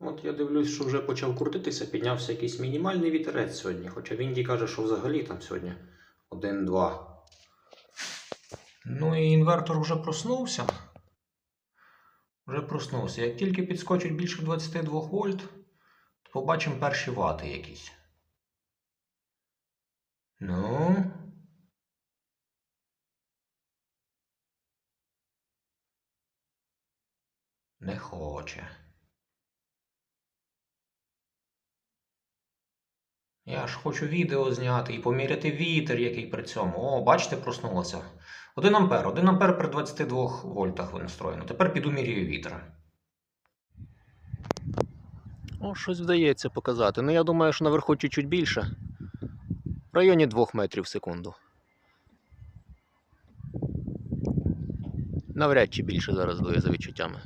От я дивлюсь, що вже почав крутитися, піднявся якийсь мінімальний вітерець сьогодні. Хоча Вінді каже, що взагалі там сьогодні 1-2. Ну і інвертор вже проснувся. Вже проснувся. Як тільки підскочить більше 22 вольт, то побачимо перші вати якісь. Ну. Не хоче. Я ж хочу відео зняти і поміряти вітер, який при цьому. О, бачите, проснулося. 1 ампер. 1 ампер при 22 вольтах настроєно. Тепер піду міряю вітер. О, щось вдається показати. Ну, я думаю, що наверху чуть-чуть більше. В районі 2 метрів в секунду. Навряд чи більше зараз дує за відчуттями.